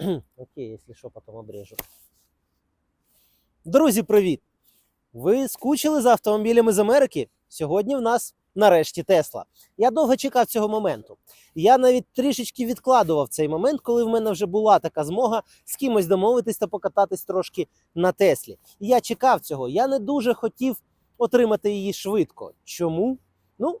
Окей, якщо що, потім обрежу. Друзі, привіт! Ви скучили за автомобілями з Америки? Сьогодні в нас нарешті Тесла. Я довго чекав цього моменту. Я навіть трішечки відкладував цей момент, коли в мене вже була така змога з кимось домовитись та покататись трошки на Теслі. І я чекав цього. Я не дуже хотів отримати її швидко. Чому? Ну,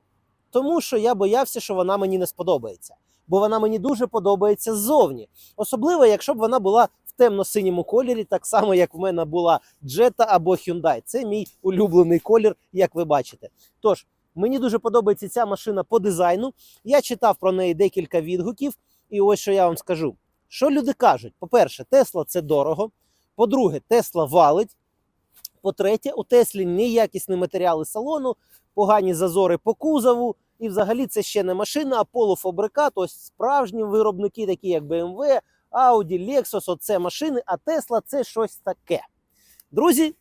тому що я боявся, що вона мені не сподобається. Бо вона мені дуже подобається ззовні. Особливо, якщо б вона була в темно-синьому кольорі, так само, як в мене була Jetta або Hyundai. Це мій улюблений колір, як ви бачите. Тож, мені дуже подобається ця машина по дизайну. Я читав про неї декілька відгуків, і ось що я вам скажу. Що люди кажуть? По-перше, Тесла це дорого. По-друге, Тесла валить. По-третє, у Теслі неякісні матеріали салону, погані зазори по кузову. І взагалі це ще не машина, а полуфабрикат. Ось справжні виробники, такі як BMW, Audi, Lexus, оце машини, а Tesla це щось таке. Друзі,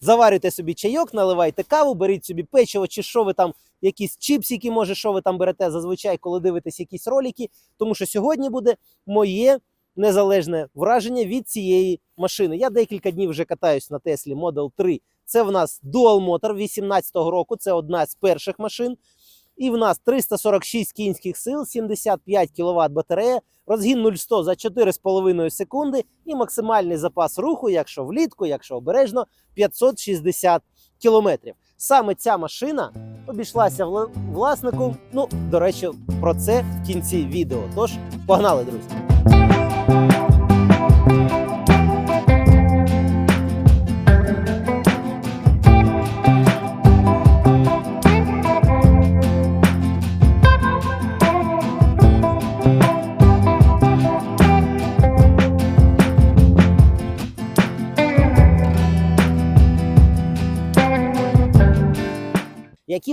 заварюйте собі чайок, наливайте каву, беріть собі печиво, чи що ви там, якісь чіпсики, може, що ви там берете зазвичай, коли дивитесь якісь ролики. Тому що сьогодні буде моє незалежне враження від цієї машини. Я декілька днів вже катаюсь на Теслі Model 3. Це в нас Dual Motor 18-го року. Це одна з перших машин. І в нас 346 кінських сил, 75 кВт батарея, розгін 0-100 за 4,5 секунди і максимальний запас руху, якщо влітку, якщо обережно, 560 км. Саме ця машина обійшлася вла- власнику. Ну, до речі, про це в кінці відео. Тож, погнали, друзі!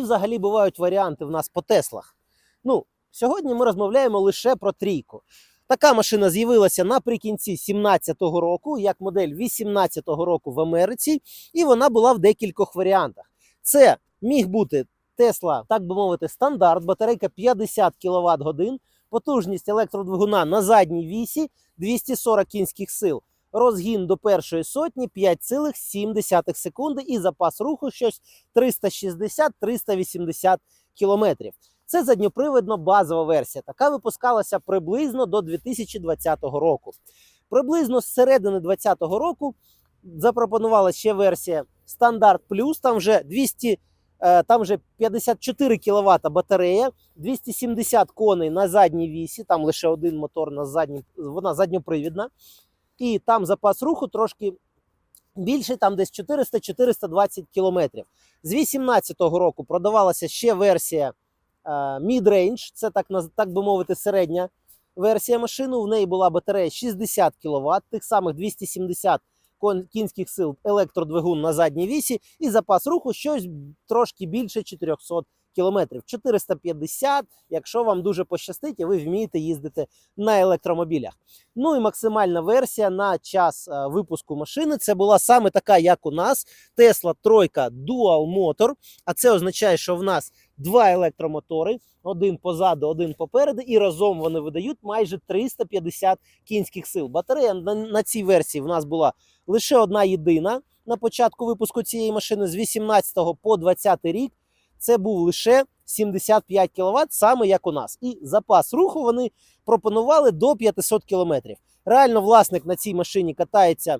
Взагалі бувають варіанти в нас по Теслах? Ну, сьогодні ми розмовляємо лише про трійку. Така машина з'явилася наприкінці 17-го року, як модель 18-го року в Америці, і вона була в декількох варіантах. Це міг бути Tesla, так би мовити, стандарт, батарейка 50 кВт годин, потужність електродвигуна на задній вісі 240 кінських сил. Розгін до першої сотні 5,7 секунди і запас руху щось 360-380 кілометрів. Це задньоприводно базова версія. Така випускалася приблизно до 2020 року. Приблизно з середини 2020 року запропонувала ще версія Стандарт Плюс. Там вже 200, е, там вже 54 кВт батарея, 270 коней на задній вісі. Там лише один мотор на задній, вона задньопривідна. І там запас руху трошки більший, там десь 400-420 кілометрів. З 2018 року продавалася ще версія е, Mid-Range, це так, так би мовити, середня версія машини. В неї була батарея 60 кВт, тих самих 270 кінських сил електродвигун на задній вісі, і запас руху щось трошки більше 400 кілометрів. 450, якщо вам дуже пощастить, і ви вмієте їздити на електромобілях. Ну і максимальна версія на час е, випуску машини це була саме така, як у нас Tesla тройка Dual Motor. А це означає, що в нас два електромотори, один позаду, один попереду, і разом вони видають майже 350 кінських сил. Батарея на, цій версії в нас була лише одна єдина на початку випуску цієї машини з 18 по 20 рік. Це був лише 75 кВт, саме як у нас. І запас руху вони пропонували до 500 км. Реально, власник на цій машині катається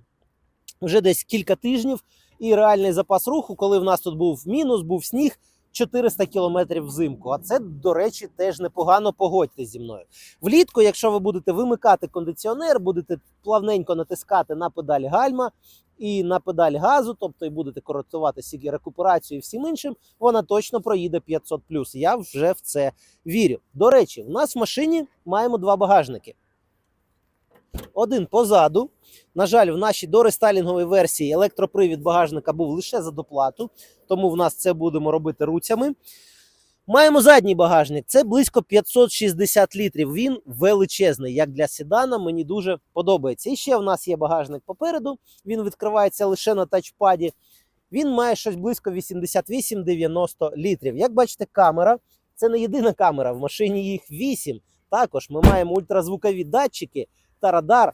вже десь кілька тижнів, і реальний запас руху, коли в нас тут був мінус, був сніг. 400 кілометрів взимку. А це, до речі, теж непогано погодьтесь зі мною. Влітку, якщо ви будете вимикати кондиціонер, будете плавненько натискати на педаль гальма і на педаль газу, тобто і будете користуватися і рекуперацією і всім іншим, вона точно проїде 500 Я вже в це вірю. До речі, в нас в машині маємо два багажники. Один позаду. На жаль, в нашій дорестайлінговій версії електропривід багажника був лише за доплату, тому в нас це будемо робити руцями. Маємо задній багажник. Це близько 560 літрів. Він величезний, як для седана. Мені дуже подобається. І ще в нас є багажник попереду. Він відкривається лише на тачпаді. Він має щось близько 88-90 літрів. Як бачите, камера це не єдина камера. В машині їх 8. Також ми маємо ультразвукові датчики та радар.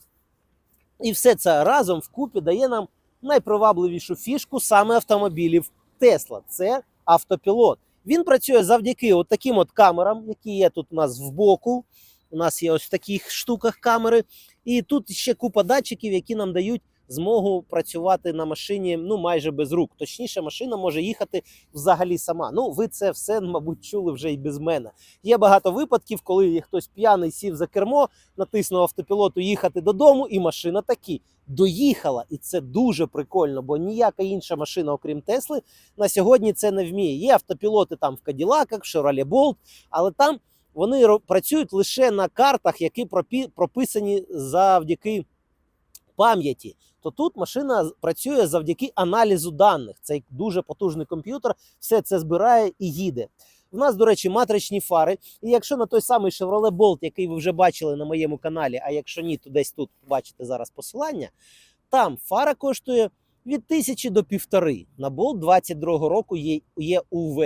І все це разом вкупі дає нам найпривабливішу фішку саме автомобілів Тесла. Це автопілот. Він працює завдяки от таким от камерам, які є тут у нас в боку. У нас є ось в таких штуках камери. І тут ще купа датчиків, які нам дають змогу працювати на машині ну майже без рук. Точніше, машина може їхати взагалі сама. Ну, ви це все, мабуть, чули вже і без мене. Є багато випадків, коли хтось п'яний сів за кермо, натиснув автопілоту їхати додому, і машина таки доїхала. І це дуже прикольно, бо ніяка інша машина, окрім Тесли, на сьогодні це не вміє. Є автопілоти там в Каділаках, в Chevrolet Bolt, але там вони працюють лише на картах, які прописані завдяки пам'яті. То тут машина працює завдяки аналізу даних. Це дуже потужний комп'ютер, все це збирає і їде. У нас, до речі, матричні фари. І якщо на той самий Chevrolet Bolt, який ви вже бачили на моєму каналі, а якщо ні, то десь тут бачите зараз посилання, там фара коштує від тисячі до півтори. На болт 22 року є, є УВ.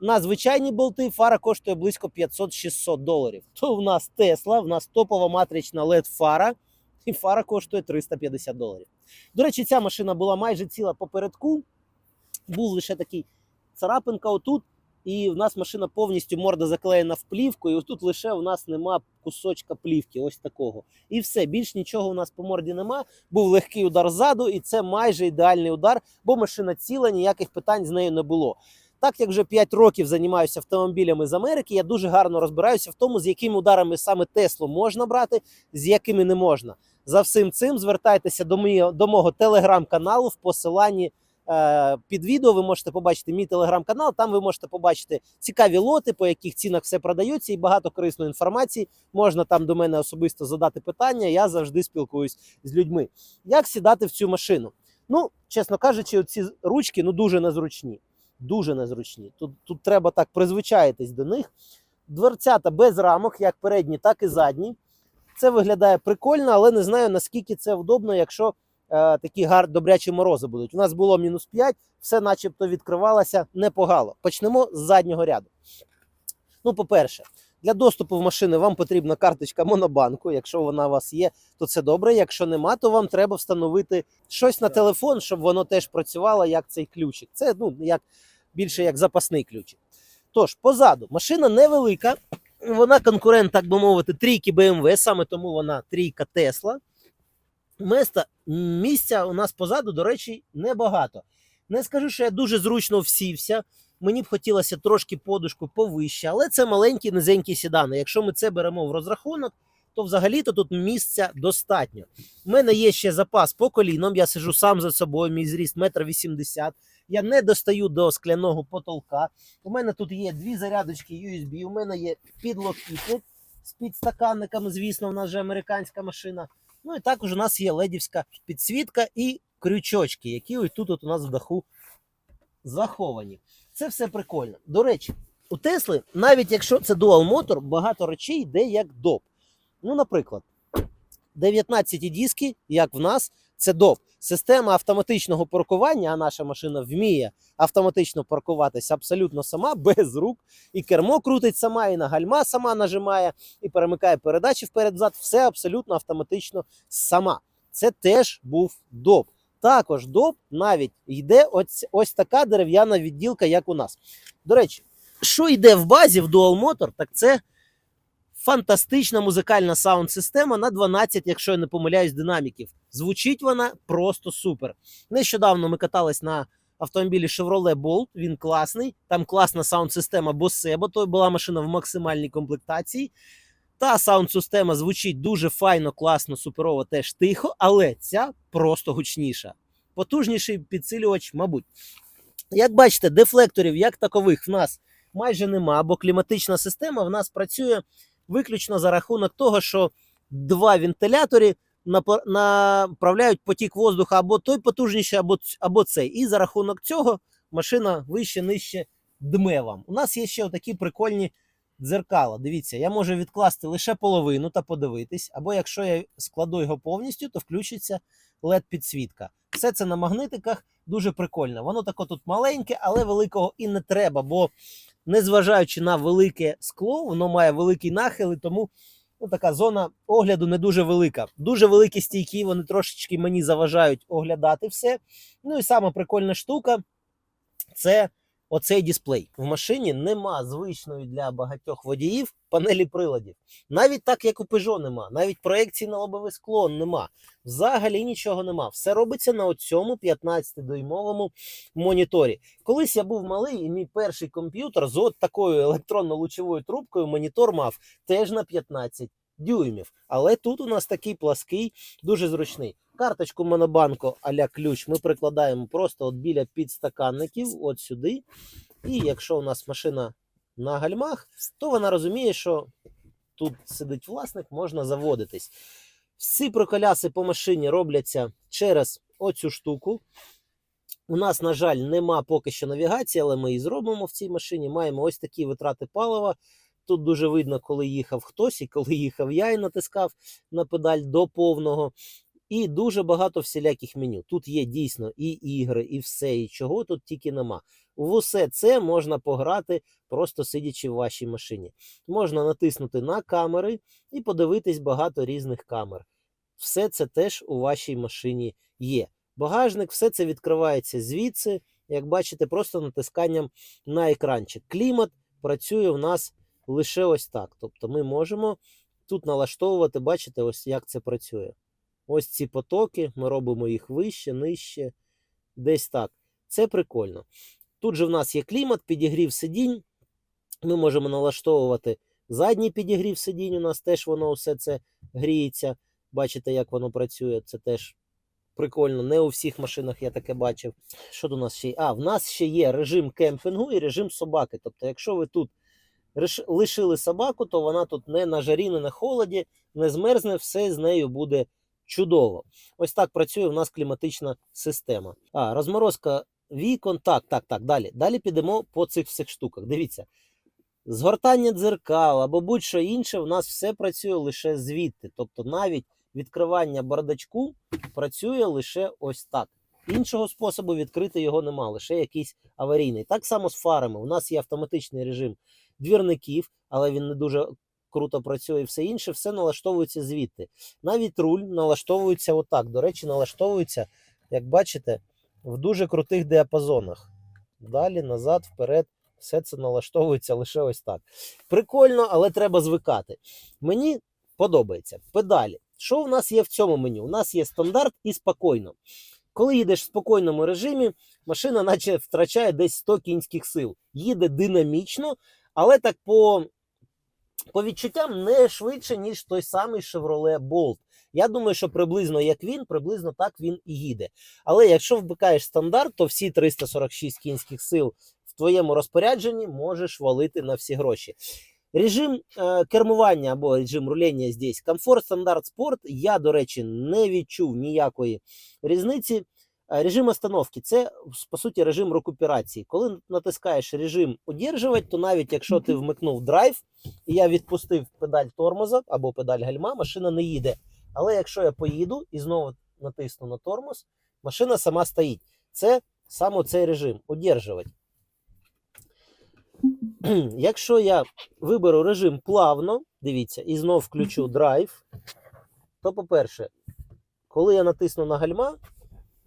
На звичайні болти фара коштує близько 500-600 доларів. То в нас Тесла, в нас топова матрична LED фара, і фара коштує 350 доларів. До речі, ця машина була майже ціла попередку. Був лише такий царапинка отут, і в нас машина повністю морда заклеєна в плівку, і отут лише у нас нема кусочка плівки, ось такого. І все, більш нічого у нас по морді нема. Був легкий удар ззаду, і це майже ідеальний удар, бо машина ціла, ніяких питань з нею не було. Так як вже 5 років займаюся автомобілями з Америки, я дуже гарно розбираюся в тому, з якими ударами саме Теслу можна брати, з якими не можна. За всім цим звертайтеся до, мого, до мого телеграм-каналу в посиланні е, під відео. Ви можете побачити мій телеграм-канал. Там ви можете побачити цікаві лоти, по яких цінах все продається, і багато корисної інформації. Можна там до мене особисто задати питання. Я завжди спілкуюсь з людьми. Як сідати в цю машину? Ну, чесно кажучи, ці ручки ну дуже незручні. Дуже незручні. Тут, тут треба так призвичаїтись до них. Дверцята без рамок, як передні, так і задні. Це виглядає прикольно, але не знаю наскільки це вдобно, якщо е, такі гар добрячі морози будуть. У нас було мінус 5, все начебто відкривалося непогано. Почнемо з заднього ряду. Ну, по-перше, для доступу в машини вам потрібна карточка Монобанку. Якщо вона у вас є, то це добре. Якщо нема, то вам треба встановити щось на телефон, щоб воно теж працювало як цей ключик. Це ну, як, більше як запасний ключик. Тож, позаду, машина невелика, вона конкурент, так би мовити, трійки BMW, саме тому вона трійка Тесла. Места, місця у нас позаду, до речі, небагато. Не скажу, що я дуже зручно всівся. Мені б хотілося трошки подушку повище, але це маленькі низенькі сідани. Якщо ми це беремо в розрахунок, то взагалі-то тут місця достатньо. У мене є ще запас по коліном. Я сижу сам за собою, мій зріст 1,80 м. Я не достаю до скляного потолка. У мене тут є дві зарядочки USB, у мене є підлокітник з підстаканниками, звісно, в нас же американська машина. Ну і також у нас є ледівська підсвітка і крючочки, які ось тут от у нас в даху заховані. Це все прикольно. До речі, у Тесли, навіть якщо це Motor, багато речей йде як доп. Ну, наприклад, 19 диски, як в нас, це доп. Система автоматичного паркування, а наша машина вміє автоматично паркуватися абсолютно сама, без рук. І кермо крутить сама, і на гальма сама нажимає, і перемикає передачі вперед-взад. Все абсолютно автоматично сама. Це теж був доп. Також доп навіть йде ось, ось така дерев'яна відділка, як у нас. До речі, що йде в базі в Dual Motor, так це фантастична музикальна саунд-система на 12, якщо я не помиляюсь, динаміків. Звучить вона просто супер. Нещодавно ми катались на автомобілі Chevrolet Bolt, він класний. Там класна саунд-система Bose, бо то була машина в максимальній комплектації. Та саунд-система звучить дуже файно, класно, суперово, теж тихо, але ця просто гучніша. Потужніший підсилювач, мабуть. Як бачите, дефлекторів як такових в нас майже нема, бо кліматична система в нас працює виключно за рахунок того, що два вентилятори направляють потік воздуха або той потужніший, або, або цей. І за рахунок цього машина вище нижче дме вам. У нас є ще такі прикольні дзеркала. Дивіться, я можу відкласти лише половину та подивитись, або якщо я складу його повністю, то включиться led підсвітка. Все це на магнитиках дуже прикольно. Воно тако тут маленьке, але великого і не треба, бо незважаючи на велике скло, воно має великий нахил, і тому ну, така зона огляду не дуже велика. Дуже великі стійки, вони трошечки мені заважають оглядати все. Ну і сама прикольна штука це оцей дисплей. В машині нема звичної для багатьох водіїв панелі приладів. Навіть так, як у Peugeot нема, навіть проекції на лобове скло нема. Взагалі нічого нема. Все робиться на цьому 15-дюймовому моніторі. Колись я був малий, і мій перший комп'ютер з от такою електронно-лучовою трубкою монітор мав теж на 15 дюймів. Але тут у нас такий плаский, дуже зручний. Карточку Монобанку а-ля ключ ми прикладаємо просто от біля підстаканників, от сюди. І якщо у нас машина на гальмах, то вона розуміє, що тут сидить власник, можна заводитись. Всі проколяси по машині робляться через оцю штуку. У нас, на жаль, нема поки що навігації, але ми її зробимо в цій машині. Маємо ось такі витрати палива. Тут дуже видно, коли їхав хтось і коли їхав я і натискав на педаль до повного. І дуже багато всіляких меню. Тут є дійсно і ігри, і все, і чого тут тільки нема. В усе це можна пограти, просто сидячи в вашій машині. Можна натиснути на камери і подивитись багато різних камер. Все це теж у вашій машині є. Багажник, все це відкривається звідси, як бачите, просто натисканням на екранчик. Клімат працює в нас лише ось так. Тобто ми можемо тут налаштовувати, бачите, ось як це працює. Ось ці потоки, ми робимо їх вище, нижче, десь так. Це прикольно. Тут же в нас є клімат, підігрів сидінь. Ми можемо налаштовувати задній підігрів сидінь. У нас теж воно все це гріється. Бачите, як воно працює. Це теж прикольно. Не у всіх машинах я таке бачив. Що у нас ще є? А, в нас ще є режим кемпінгу і режим собаки. Тобто, якщо ви тут лишили собаку, то вона тут не на жарі, не на холоді, не змерзне, все з нею буде чудово. Ось так працює в нас кліматична система. А, розморозка вікон. Так, так, так. Далі. Далі підемо по цих всіх штуках. Дивіться. Згортання дзеркал або будь-що інше, в нас все працює лише звідти. Тобто навіть відкривання бардачку працює лише ось так. Іншого способу відкрити його нема, лише якийсь аварійний. Так само з фарами. У нас є автоматичний режим двірників, але він не дуже круто працює і все інше, все налаштовується звідти. Навіть руль налаштовується отак. До речі, налаштовується, як бачите, в дуже крутих діапазонах. Далі, назад, вперед, все це налаштовується лише ось так. Прикольно, але треба звикати. Мені подобається. Педалі. Що в нас є в цьому меню? У нас є стандарт і спокійно. Коли їдеш в спокійному режимі, машина наче втрачає десь 100 кінських сил. Їде динамічно, але так по, по відчуттям не швидше, ніж той самий Chevrolet Bolt. Я думаю, що приблизно як він, приблизно так він і їде. Але якщо вбикаєш стандарт, то всі 346 кінських сил в твоєму розпорядженні можеш валити на всі гроші. Режим е, кермування або режим рулення здесь комфорт, стандарт, спорт. Я, до речі, не відчув ніякої різниці. Е, Режим остановки це по суті режим рекуперації. Коли натискаєш режим удержувати, то навіть якщо ти вмикнув драйв, і я відпустив педаль тормоза або педаль гальма, машина не їде. Але якщо я поїду і знову натисну на тормоз, машина сама стоїть. Це саме цей режим удержувати. Якщо я виберу режим плавно, дивіться, і знов включу драйв, то, по-перше, коли я натисну на гальма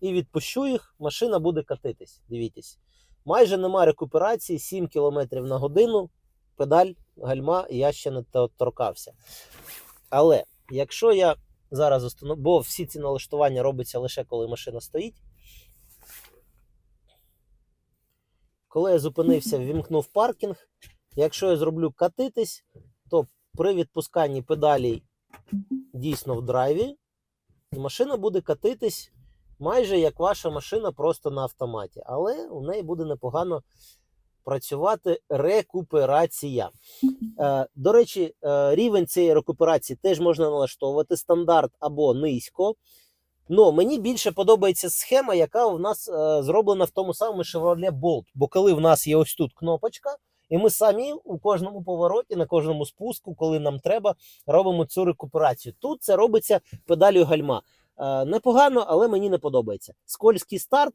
і відпущу їх, машина буде катитись. Дивіться. Майже нема рекуперації 7 км на годину, педаль, гальма, я ще не торкався. Але якщо я зараз установлю, бо всі ці налаштування робляться лише коли машина стоїть. Коли я зупинився, ввімкнув паркінг. Якщо я зроблю катитись, то при відпусканні педалей дійсно в драйві, машина буде катитись майже як ваша машина просто на автоматі. Але у неї буде непогано працювати рекуперація. Е, до речі, е, рівень цієї рекуперації теж можна налаштовувати стандарт або низько. Ну, мені більше подобається схема, яка у нас е, зроблена в тому самому Chevrolet Bolt. Бо коли в нас є ось тут кнопочка, і ми самі у кожному повороті, на кожному спуску, коли нам треба, робимо цю рекуперацію. Тут це робиться педалю гальма. Е, непогано, але мені не подобається. Скользький старт.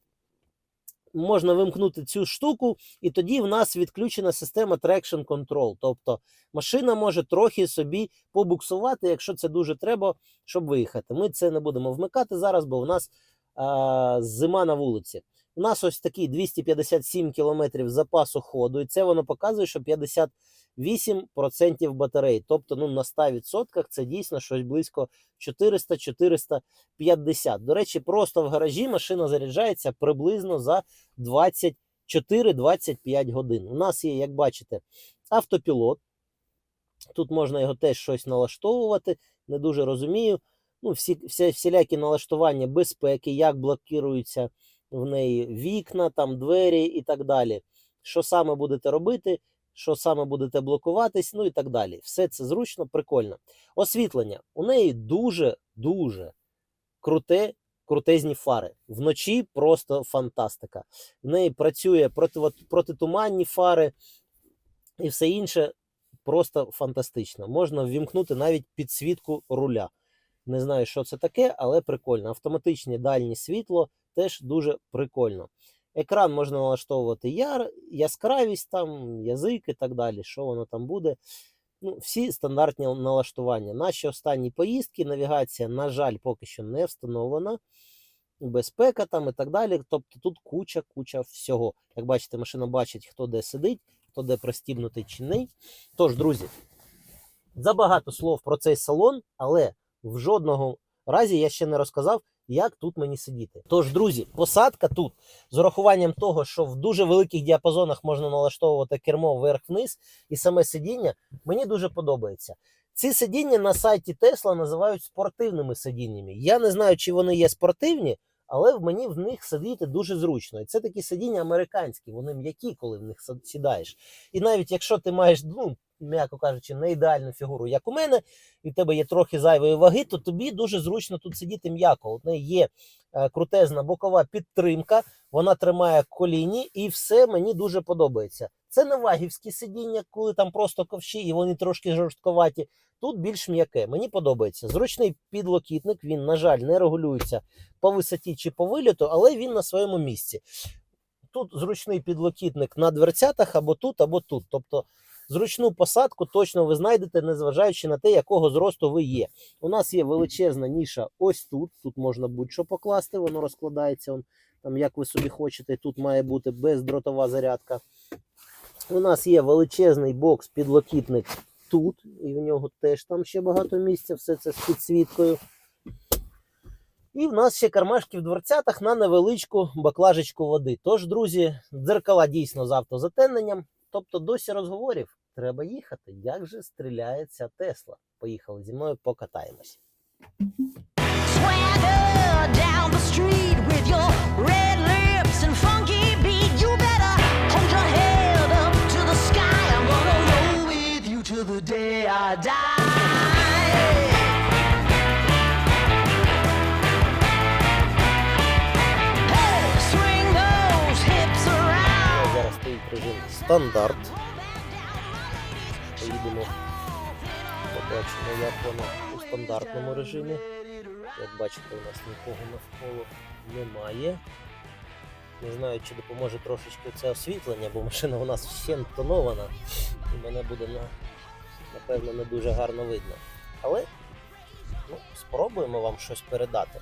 можна вимкнути цю штуку, і тоді в нас відключена система Traction Control. Тобто машина може трохи собі побуксувати, якщо це дуже треба, щоб виїхати. Ми це не будемо вмикати зараз, бо в нас а, зима на вулиці. У нас ось такий 257 км запасу ходу, і це воно показує, що 58% батарей. Тобто ну, на 100% це дійсно щось близько 400-450. До речі, просто в гаражі машина заряджається приблизно за 24-25 годин. У нас є, як бачите, автопілот. Тут можна його теж щось налаштовувати. Не дуже розумію. Ну, всі, всі, всілякі налаштування безпеки, як блокуються в неї вікна, там двері і так далі. Що саме будете робити, що саме будете блокуватись, ну і так далі. Все це зручно, прикольно. Освітлення. У неї дуже-дуже круте, крутезні фари. Вночі просто фантастика. В неї працює проти, протитуманні фари і все інше просто фантастично. Можна ввімкнути навіть підсвітку руля. Не знаю, що це таке, але прикольно. Автоматичне дальнє світло теж дуже прикольно. Екран можна налаштовувати яр, яскравість, там, язик і так далі. Що воно там буде. Ну, Всі стандартні налаштування. Наші останні поїздки, навігація, на жаль, поки що не встановлена. Безпека там і так далі. Тобто тут куча-куча всього. Як бачите, машина бачить, хто де сидить, хто де пристібнутий чи не. Тож, друзі, забагато слов про цей салон, але в жодного разі я ще не розказав, як тут мені сидіти. Тож, друзі, посадка тут з урахуванням того, що в дуже великих діапазонах можна налаштовувати кермо вверх-вниз, і саме сидіння мені дуже подобається. Ці сидіння на сайті Tesla називають спортивними сидіннями. Я не знаю, чи вони є спортивні, але мені в них сидіти дуже зручно. І це такі сидіння американські, вони м'які, коли в них сідаєш. І навіть якщо ти маєш, ну, м'яко кажучи, не ідеальну фігуру, як у мене, і в тебе є трохи зайвої ваги, то тобі дуже зручно тут сидіти м'яко. У неї є е, крутезна бокова підтримка, вона тримає коліні, і все мені дуже подобається. Це не вагівські сидіння, коли там просто ковші і вони трошки жорстковаті. Тут більш м'яке. Мені подобається. Зручний підлокітник, він, на жаль, не регулюється по висоті чи по виліту, але він на своєму місці. Тут зручний підлокітник на дверцятах або тут, або тут. Тобто зручну посадку точно ви знайдете, незважаючи на те, якого зросту ви є. У нас є величезна ніша ось тут. Тут можна будь-що покласти, воно розкладається, он, там, як ви собі хочете. Тут має бути бездротова зарядка. У нас є величезний бокс підлокітник тут, і в нього теж там ще багато місця, все це з підсвіткою. І в нас ще кармашки в дверцятах на невеличку баклажечку води. Тож, друзі, дзеркала дійсно з автозатемненням. Тобто досі розговорів треба їхати. Як же стріляє ця Тесла? Поїхали зі мною, покатаємось. Зараз стоїть режим стандарт. Поїдемо, побачимо, як воно у стандартному режимі. Як бачите, у нас нікого навколо немає. Не знаю, чи допоможе трошечки це освітлення, бо машина у нас ще тонована і мене буде на, напевно не дуже гарно видно. Але ну, спробуємо вам щось передати.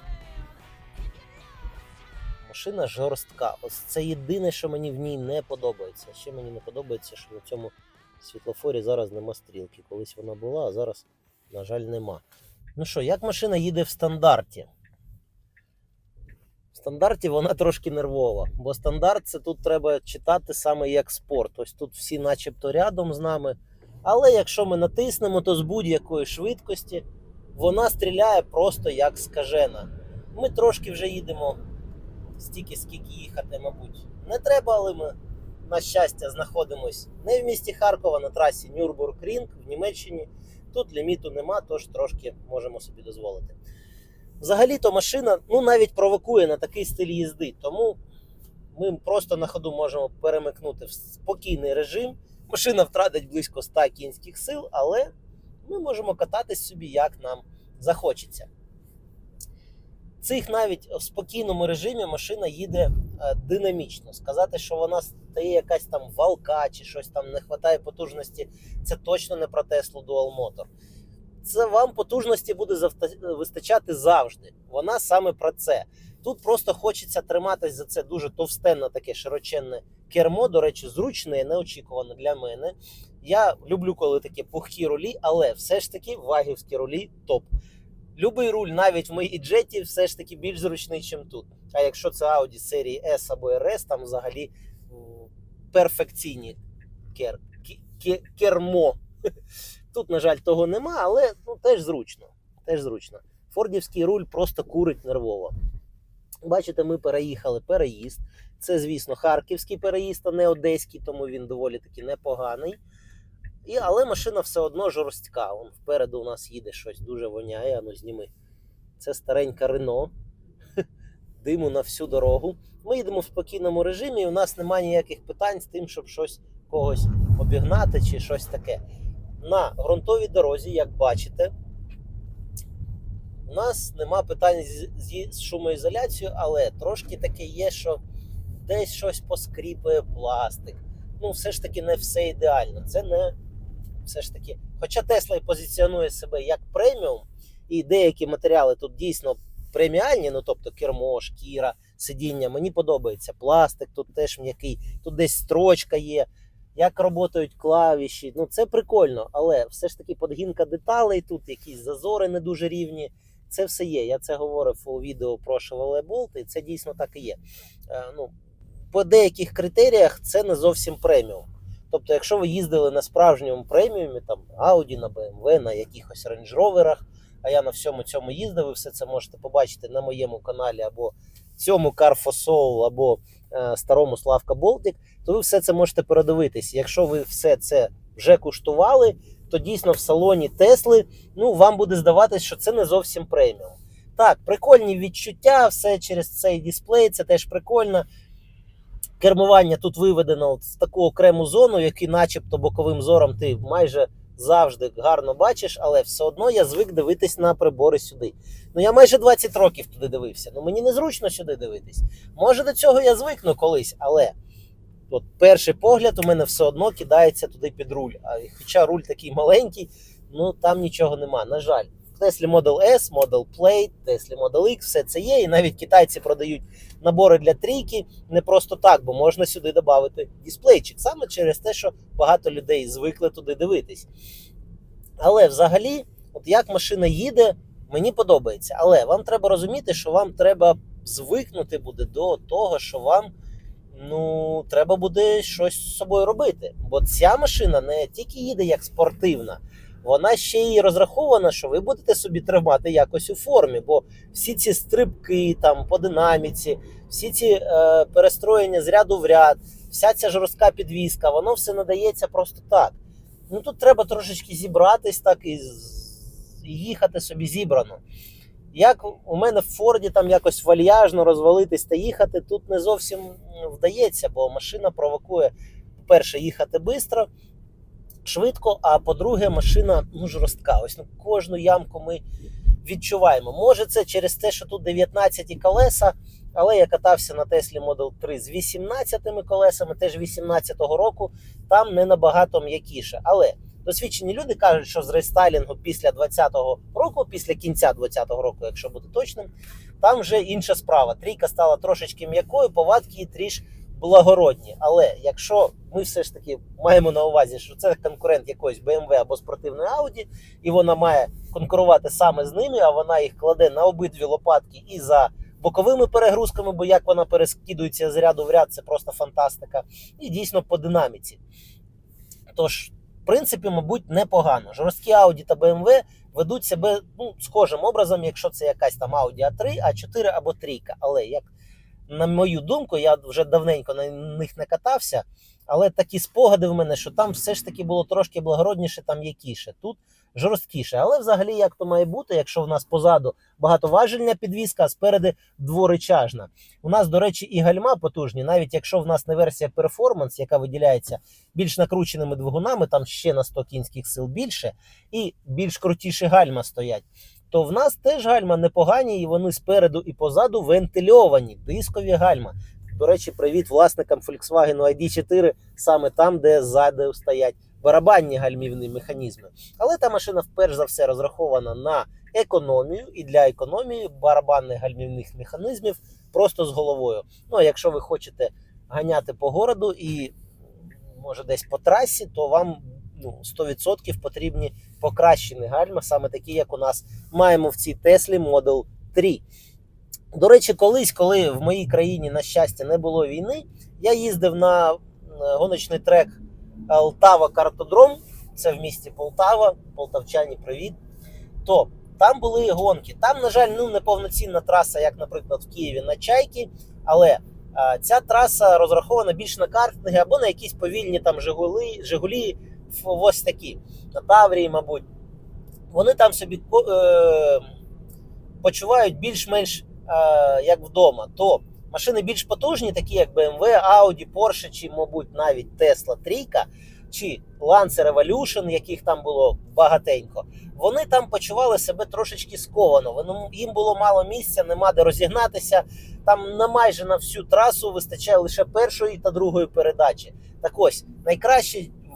Машина жорстка. Ось це єдине, що мені в ній не подобається. Ще мені не подобається, що на цьому світлофорі зараз нема стрілки. Колись вона була, а зараз, на жаль, нема. Ну що, як машина їде в стандарті? В стандарті вона трошки нервова, бо стандарт це тут треба читати саме як спорт. Ось тут всі начебто рядом з нами. Але якщо ми натиснемо, то з будь-якої швидкості вона стріляє просто як скажена. Ми трошки вже їдемо стільки, скільки їхати, мабуть, не треба, але ми, на щастя, знаходимось не в місті Харкова на трасі Нюрбург-Рінг в Німеччині. Тут ліміту нема, тож трошки можемо собі дозволити. Взагалі-то машина ну, навіть провокує на такий стиль їзди, тому ми просто на ходу можемо перемикнути в спокійний режим. Машина втратить близько 100 кінських сил, але ми можемо кататись собі, як нам захочеться. Цих навіть в спокійному режимі машина їде е, динамічно. Сказати, що вона стає якась там валка чи щось там не вистачає потужності, це точно не про Tesla Dual Motor. Це вам потужності буде завта- вистачати завжди. Вона саме про це. Тут просто хочеться триматись за це дуже товстенне, таке широченне кермо. До речі, зручне, неочікуване для мене. Я люблю, коли такі пухкі рулі, але все ж таки вагівські рулі топ. Любий руль, навіть в моїй джеті, все ж таки більш зручний, ніж тут. А якщо це Audi серії S або RS, там взагалі перфекційні кер, кермо. Тут, на жаль, того нема, але ну, теж зручно. Теж зручно. Фордівський руль просто курить нервово. Бачите, ми переїхали переїзд. Це, звісно, харківський переїзд, а не одеський, тому він доволі таки непоганий. І, але машина все одно жорстка. Вон впереду у нас їде щось дуже воняє. Ану, зніми. Це старенька Рено. Диму на всю дорогу. Ми їдемо в спокійному режимі, і у нас немає ніяких питань з тим, щоб щось когось обігнати чи щось таке. На ґрунтовій дорозі, як бачите, у нас нема питань з, зі- з шумоізоляцією, але трошки таке є, що десь щось поскріпує пластик. Ну, все ж таки, не все ідеально. Це не все ж таки. Хоча Тесла і позиціонує себе як преміум, і деякі матеріали тут дійсно преміальні, ну тобто кермо, шкіра, сидіння. Мені подобається. Пластик тут теж м'який, тут десь строчка є. Як працюють клавіші, ну це прикольно, але все ж таки подгінка деталей, тут якісь зазори не дуже рівні. Це все є. Я це говорив у відео про Chevrolet Bolt, і це дійсно так і є. Е, ну, по деяких критеріях це не зовсім преміум. Тобто, якщо ви їздили на справжньому преміумі, там Audi, на BMW, на якихось Range Rover, а я на всьому цьому їздив, ви все це можете побачити на моєму каналі або цьому Car for Soul, або е, старому Славка Болтик, то ви все це можете передивитись. Якщо ви все це вже куштували, то дійсно в салоні Тесли ну, вам буде здаватись, що це не зовсім преміум. Так, прикольні відчуття, все через цей дисплей, це теж прикольно. Кермування тут виведено от в таку окрему зону, яку начебто боковим зором ти майже завжди гарно бачиш, але все одно я звик дивитись на прибори сюди. Ну я майже 20 років туди дивився. Ну мені незручно сюди дивитись. Може до цього я звикну колись, але от перший погляд у мене все одно кидається туди під руль. А хоча руль такий маленький, ну там нічого нема. На жаль, Теслі Model S, Model Plate, Теслі Model X, все це є. І навіть китайці продають набори для трійки не просто так, бо можна сюди додати дисплейчик. Саме через те, що багато людей звикли туди дивитись. Але взагалі, от як машина їде, мені подобається. Але вам треба розуміти, що вам треба звикнути буде до того, що вам ну, треба буде щось з собою робити. Бо ця машина не тільки їде як спортивна, вона ще й розрахована, що ви будете собі тримати якось у формі. Бо всі ці стрибки там по динаміці, всі ці е, перестроєння з ряду в ряд, вся ця жорстка підвізка, воно все надається просто так. Ну тут треба трошечки зібратись так і їхати собі зібрано. Як у мене в Форді там якось вальяжно розвалитись та їхати, тут не зовсім вдається, бо машина провокує, по-перше, їхати швидко, швидко, а по-друге, машина ну, жорстка. Ось ну, кожну ямку ми відчуваємо. Може, це через те, що тут 19 колеса, але я катався на Теслі Model 3 з 18 колесами, теж 18-го року, там не набагато м'якіше. Але досвідчені люди кажуть, що з рестайлінгу після 20-го року, після кінця 20-го року, якщо бути точним, там вже інша справа. Трійка стала трошечки м'якою, повадки тріш благородні. Але якщо ми все ж таки маємо на увазі, що це конкурент якоїсь BMW або спортивної Audi, і вона має конкурувати саме з ними, а вона їх кладе на обидві лопатки і за боковими перегрузками, бо як вона перескидується з ряду в ряд, це просто фантастика. І дійсно по динаміці. Тож, в принципі, мабуть, непогано. Жорсткі Audi та BMW ведуть себе ну, схожим образом, якщо це якась там Audi A3, A4 або 3. Але як на мою думку, я вже давненько на них не катався, але такі спогади в мене, що там все ж таки було трошки благородніше та м'якіше. Тут жорсткіше. Але взагалі, як то має бути, якщо в нас позаду багатоважельна підвізка, а спереди дворичажна. У нас, до речі, і гальма потужні, навіть якщо в нас не версія Performance, яка виділяється більш накрученими двигунами, там ще на 100 кінських сил більше, і більш крутіші гальма стоять. То в нас теж гальма непогані, і вони спереду і позаду вентильовані, дискові гальма. До речі, привіт власникам Volkswagen ID4, саме там, де ззаду стоять барабанні гальмівні механізми. Але та машина вперше за все розрахована на економію, і для економії барабанних гальмівних механізмів просто з головою. Ну а якщо ви хочете ганяти по городу і може десь по трасі, то вам ну, 100% потрібні покращені гальма, саме такі, як у нас маємо в цій Теслі Model 3. До речі, колись, коли в моїй країні, на щастя, не було війни, я їздив на е, гоночний трек Полтава Картодром. Це в місті Полтава, полтавчані, привіт. То там були гонки. Там, на жаль, ну не повноцінна траса, як, наприклад, в Києві на Чайки, але а, ця траса розрахована більш на картинги або на якісь повільні там Жигулі, Жигулі ось такі, на Таврії, мабуть. Вони там собі е, почувають більш-менш е, як вдома. То машини більш потужні, такі як BMW, Audi, Porsche, чи, мабуть, навіть Tesla Трійка, чи Lancer Evolution, яких там було багатенько. Вони там почували себе трошечки сковано. Вони, їм було мало місця, нема де розігнатися. Там на майже на всю трасу вистачає лише першої та другої передачі. Так ось, найкращий, в-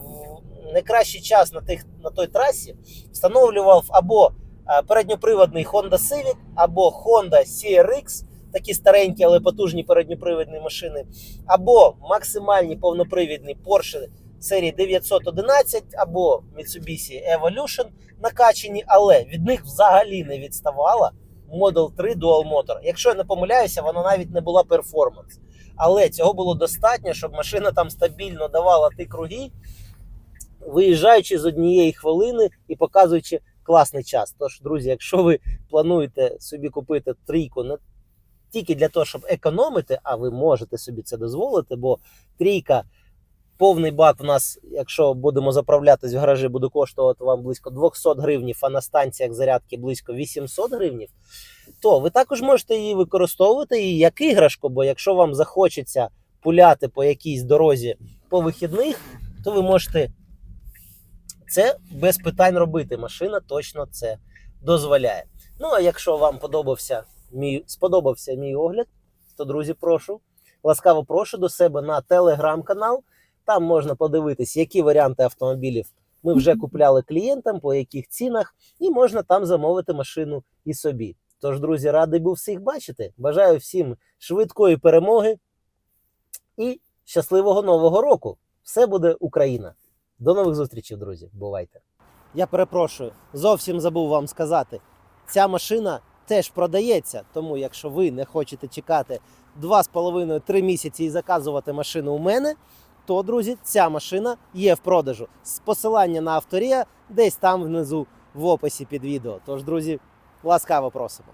найкращий час на, тих, на той трасі встановлював або е, передньоприводний Honda Civic, або Honda CRX, такі старенькі, але потужні передньопривідні машини, або максимальні повнопривідні Porsche серії 911, або Mitsubishi Evolution накачані, але від них взагалі не відставала Model 3 Dual Motor. Якщо я не помиляюся, вона навіть не була перформанс. Але цього було достатньо, щоб машина там стабільно давала ті круги, виїжджаючи з однієї хвилини і показуючи класний час. Тож, друзі, якщо ви плануєте собі купити трійку не тільки для того, щоб економити, а ви можете собі це дозволити, бо трійка. Повний бак в нас, якщо будемо заправлятись в гаражі, буде коштувати вам близько 200 гривнів, а на станціях зарядки близько 800 гривнів, то ви також можете її використовувати і як іграшку, бо якщо вам захочеться пуляти по якійсь дорозі по вихідних, то ви можете це без питань робити. Машина точно це дозволяє. Ну а якщо вам подобався мій, сподобався мій огляд, то друзі, прошу, ласкаво прошу до себе на телеграм-канал. Там можна подивитись, які варіанти автомобілів ми вже купляли клієнтам, по яких цінах, і можна там замовити машину і собі. Тож, друзі, радий був всіх бачити. Бажаю всім швидкої перемоги і щасливого нового року! Все буде Україна! До нових зустрічей, друзі. Бувайте! Я перепрошую, зовсім забув вам сказати. Ця машина теж продається, тому якщо ви не хочете чекати 2,5-3 місяці і заказувати машину у мене, то, друзі, ця машина є в продажу. З посилання на авторія десь там внизу в описі під відео. Тож, друзі, ласкаво просимо.